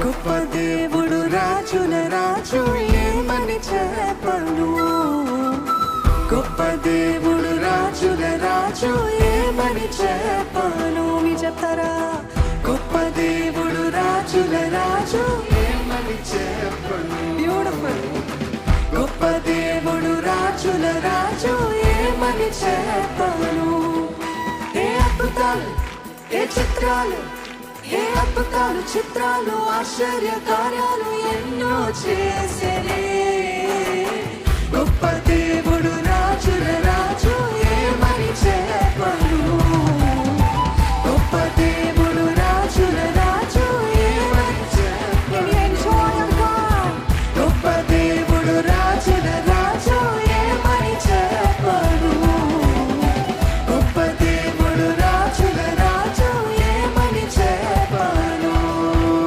గొప్ప దేవుడు రాజుల రాజు ఏమని చెప్పను? గొప్ప దేవుడు రాజుల రాజు ఏమని చెప్పను? మీ చెప్తారా గొప్ప దేవుడు రాజుల రాజు ఏమని చెప్పను? బ్యూటిఫుల్ గొప్ప దేవుడు రాజుల రాజు ఏమని చెప్పను? ఏ అద్భుతాలు ఏ చిత్రాలు ఏ అద్భుతాలు చిత్రాలు ఆశ్చర్య కార్యాలు ఎన్నో చే